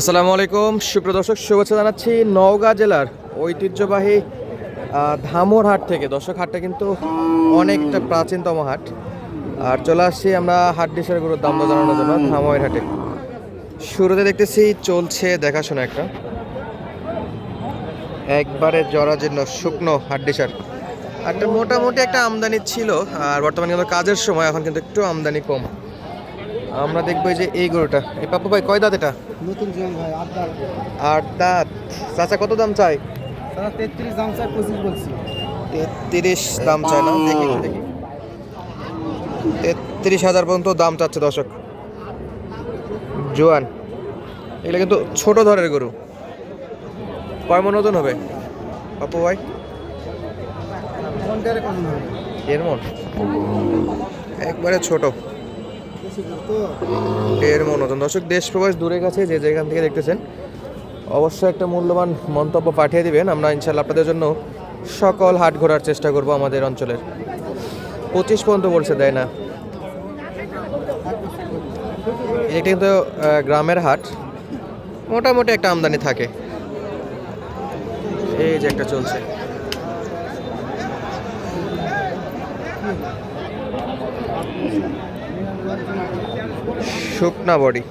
আসসালামু আলাইকুম। সুপ্রদর্শক শুভেচ্ছা জানাচ্ছি নওগাঁ জেলার ঐতিহ্যবাহী ধামর হাট থেকে। দর্শক, হাটটা কিন্তু অনেকটা প্রাচীনতম হাট। আর চলে আসছি আমরা হাট ডিসের গরুর দাম জানানোর জন্য ধাময়ের হাটে। শুরুতে দেখতেছি, চলছে দেখাশোনা একটা। একবারে জরার জন্য শুকনো হাট ডিসার হাটটা মোটামুটি একটা আমদানি ছিল, আর বর্তমানে কিন্তু কাজের সময়, এখন কিন্তু একটু আমদানি কম। আমরা দেখব এই যে এই গরুটা। এই পাপু ভাই কয় দাঁত এটা? নতুন ভাই আড্ডা আট দাঁত। চাচা কত দাম চাই তারা তেত্রিশ দাম চাই পঁচিশ বলছি। তেত্রিশ দাম চাই না? দেখি দেখি তেত্রিশ হাজার পর্যন্ত দাম চাচ্ছে দর্শক। জোয়ান। এগুলো কিন্তু ছোট ধরের গরু। কয় মন ওজন হবে? পাপু ভাই? দেড় মন। একবারে ছোট। তো দেড় দর্শক, দেশ প্রবাস দূরে কাছে যে যেখান থেকে দেখতেছেন, অবশ্যই একটা মূল্যবান মন্তব্য পাঠিয়ে দিবেন। আমরা ইনশাল্লাহ আপনাদের জন্য সকল হাট ঘোরার চেষ্টা করব আমাদের অঞ্চলের। পঁচিশ পর্যন্ত বলছে, দেয় না। এটা কিন্তু গ্রামের হাট। মোটামুটি একটা আমদানি থাকে। এই যে একটা চলছে। শুকনা বডি।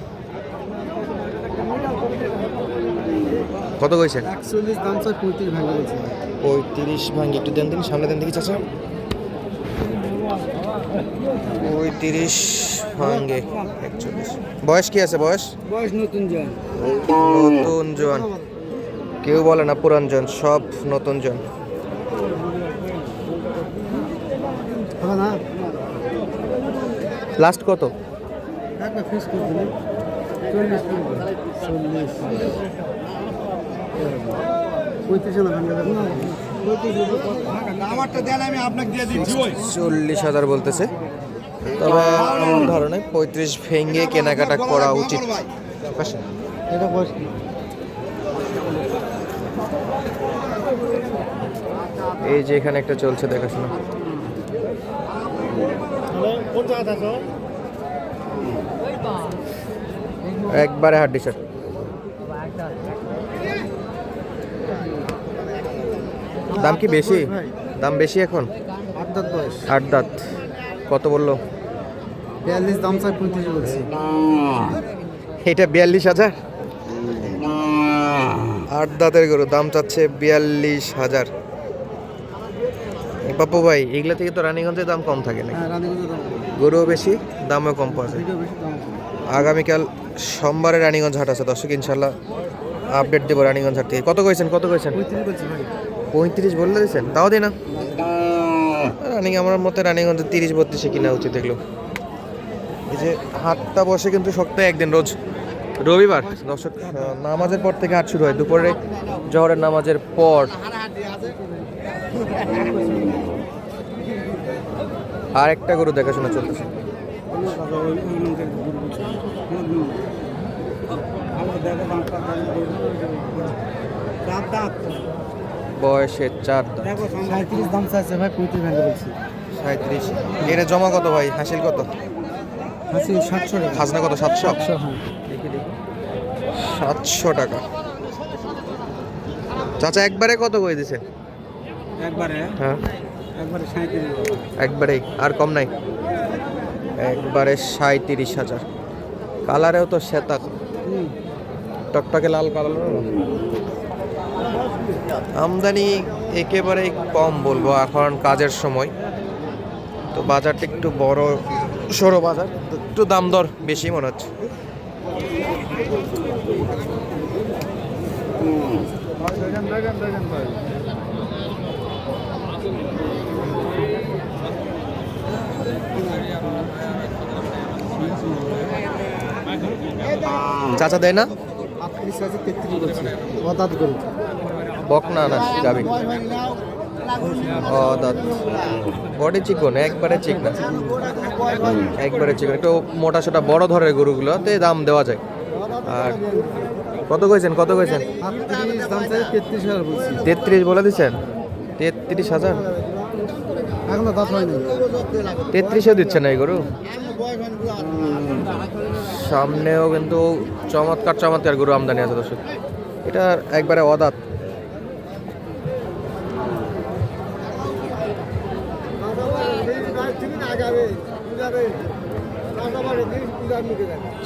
কত কইছেন? একচল্লিশ দাম চাই পঁয়ত্রিশ ভাঙা পঁয়ত্রিশ ভাঙ্গি একটু দেন দিন সামনে দেন দেখি চাচা। পঁয়ত্রিশ ভাঙ্গে একচল্লিশ। বয়স কি আছে বয়স? বয়স নতুন জীবন নতুন জন। কেউ বলে না পুরান জন সব নতুন জন। লাস্ট কত? চল্লিশ হাজার বলতেছে। তবে আমার ধরনের পঁয়ত্রিশ ভেঙে কেনাকাটা করা উচিত। কি? এই যে এখানে একটা চলছে দেখাশোনা। কোন একবারে হাড্ডি শার্ট দাম কি বেশি? দাম বেশি এখন? আট দাঁত বয়স। আট দাঁত। কত বলল? বিয়াল্লিশ দাম চাই পঁয়ত্রিশ বলছি। এটা বিয়াল্লিশ হাজার? আট দাঁতের গরু দাম চাচ্ছে বিয়াল্লিশ হাজার। এ পাপ্পু ভাই এগুলা থেকে তো রানীগঞ্জের দাম কম থাকে না হ্যাঁ রানীগঞ্জের দাম। গরুও বেশি দামও কম পাওয়া যায়। আগামীকাল সোমবারে রানীগঞ্জ হাট আছে দর্শক ইনশাল্লাহ আপডেট দেবো রানীগঞ্জ হাট থেকে। কত কইছেন কত কইছেন? পঁয়ত্রিশ বললে দিয়েছেন তাও দিই না? রানিং আমার মতে রানিগঞ্জ তিরিশ বত্রিশে কিনা উচিত এগুলো এই যে হাটটা বসে কিন্তু সপ্তাহে একদিন রোজ। রবিবার দর্শক নামাজের পর থেকে হাট শুরু হয়। দুপুরে জহরের নামাজের পর। আর একটা গরু দেখাশোনা চলতেছে। বয়সে চার সাঁত্রিশ দাম চাইছে ভাই পঁয়ত্রিশ ভেঙে বলছি সাঁত্রিশ জমা কত ভাই? হাসিল কত? আশি সাতশো টাকা। খাজনা কত? সাতশো? সাতশো হ্যাঁ। সাতশো টাকা। চাচা একবারে কত করে দিছে? একবারে? হ্যাঁ। একবারেই আর কম নাই। একবারে সাঁত্রিশ হাজার। কালারেও তো শ্বেতা। টকটকে লাল কালার। আমদানি একেবারেই কম বলব এখন কাজের সময়। তো বাজারটা একটু বড় সরো বাজার। একটু দাম দর বেশি মনে হচ্ছে। তেত্রিশ বলছি। অদাত বক না না যাবি বডি চিকন একবারে চিক না। একবারে চিকন একটু মোটা সোটা বড় ধরনের গরুগুলোতে দাম দেওয়া যায়। আর কত কইছেন কত কইছেন? তেত্রিশ বলে দিচ্ছেন? তেত্রিশ হাজার? এখনও দাঁত হয়নি। তেত্রিশে দিচ্ছে না এই গরু? সামনেও কিন্তু চমৎকার চমৎকার গরু আমদানি আছে দর্শক। এটা একবারে অদাত।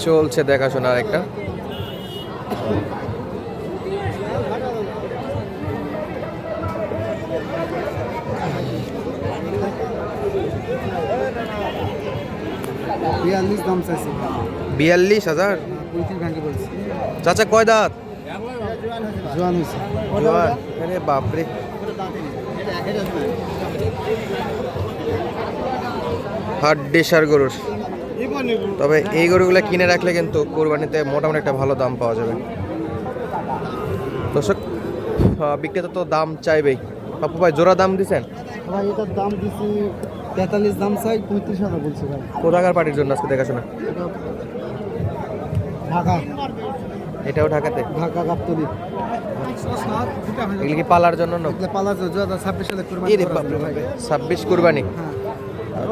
চলছে দেখাশোনা একটা। বিয়াল্লিশ দাম চাইছে। বিয়াল্লিশ হাজার? বলছি। চাচা কয় দাঁত? জোয়ান হয়েছে। জোয়ান। আরে বাপরে। হাড্ডি সার গরুর। তবে এই গরুগুলো কিনে রাখলে কিন্তু কোরবানিতে মোটামুটি একটা ভালো দাম পাওয়া যাবে। দর্শক বিক্রেতা তো দাম চাইবেই। পাপু ভাই জোড়া দাম দিছেন? ভাই এটার দাম দিছি তেতাল্লিশ দাম চাই পঁয়ত্রিশ হাজার বলছি ভাই। কোথাকার পার্টির জন্য আজকে দেখাশোনা? এটা ঢাকা। এটাও ঢাকাতে? ঢাকা গাবতলি। এগুলি কি পালার জন্য না? এগুলো পালা দু হাজার ছাব্বিশ সালে কোরবানি ছাব্বিশ কুরবানি? হ্যাঁ।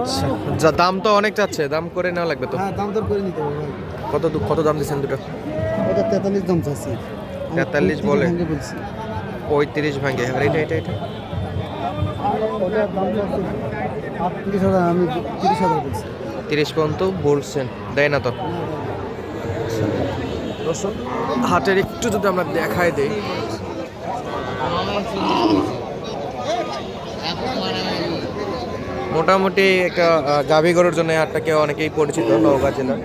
আচ্ছা। যা দাম তো অনেক চাচ্ছে দাম করে নেওয়া লাগবে তো। হ্যাঁ দাম দর করে নিতে হবে কত কত দাম দিচ্ছেন দুটো? ওটা তেতাল্লিশ দাম চাচ্ছি। 43 বলে? পঁয়ত্রিশ ভাঙে। আর এটা এটা এটা? হাজার, আমি তিরিশ হাজার বলছি। তিরিশ পর্যন্ত বলছেন, দেয় না তো? দর্শক, হাটের একটু যদি আমরা দেখাই দেই। মোটামুটি একটা গাভী গরুর জন্য এই হাটটাকে অনেকেই পরিচিত, নওগাঁ জেলার।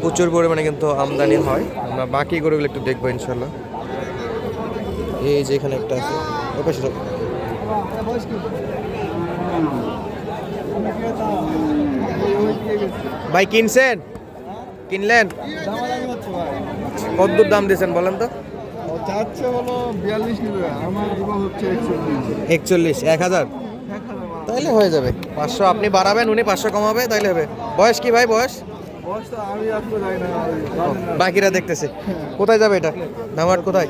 প্রচুর পরিমাণে কিন্তু আমদানি হয়। আমরা বাকি গরুগুলো একটু দেখব ইনশাল্লাহ এই যে এখানে একটা আছে যাও। ভাই কিনছেন কিনলেন কত দাম দিয়েছেন বলেন তো একচল্লিশ এক হাজার তাইলে হয়ে যাবে পাঁচশো আপনি বাড়াবেন উনি পাঁচশো কমাবে তাইলে হবে বয়স কি ভাই বয়স বাকিরা দেখতেছে কোথায় যাবে এটা ধামার কোথায়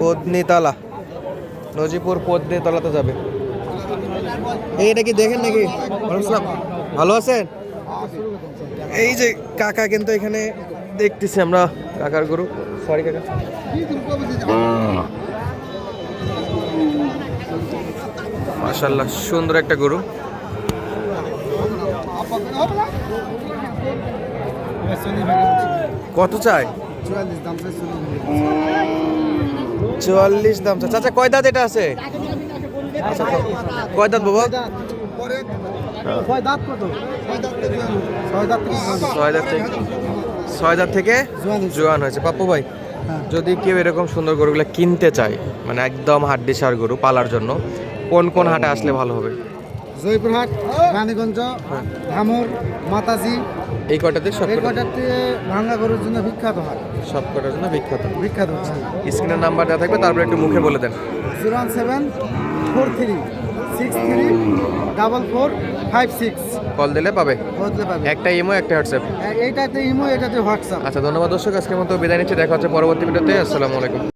পদ্নীতলা নজিপুর পদ্নীতলাতে যাবে। এই এটা কি দেখেন নাকি? ভালো আছেন? এই যে কাকা কিন্তু এখানে দেখতেছি আমরা, কাকার গরু। সরি কাকা। মাশাল্লাহ সুন্দর একটা গরু। কত চাই চুয়াল্লিশ দাম চাচা কয় দাঁত এটা আছে? আচ্ছা, কয় দাঁত? বাবা? ছয় দাঁত থেকে জোয়ান হয়েছে। পাপ্পু ভাই হ্যাঁ। যদি কেউ এরকম সুন্দর গরুগুলো কিনতে চায় মানে একদম হাড্ডি সার গরু পালার জন্য কোন কোন হাটে আসলে ভালো হবে? জয়পুরহাট রানীগঞ্জ ধামর মাতাজি এই কটাতে সব এই কটাতে ভাঙ্গা গরুর জন্য বিখ্যাত হয়। সব কটার জন্য বিখ্যাত? বিখ্যাত হচ্ছে। স্ক্রিনের নাম্বার দেওয়া থাকবে তারপরে একটু মুখে বলে দেন। Zero one seven four three six three double four five six. Call দিলে পাবে? পাবে। একটা ইমো একটা হোয়াটসঅ্যাপ। এইটাতে ইমো এটাতে হোয়াটসঅ্যাপ। আচ্ছা ধন্যবাদ দর্শক আজকের মতো বিদায় নিচ্ছি দেখা হচ্ছে পরবর্তী ভিডিওতে। আসসালামু আলাইকুম।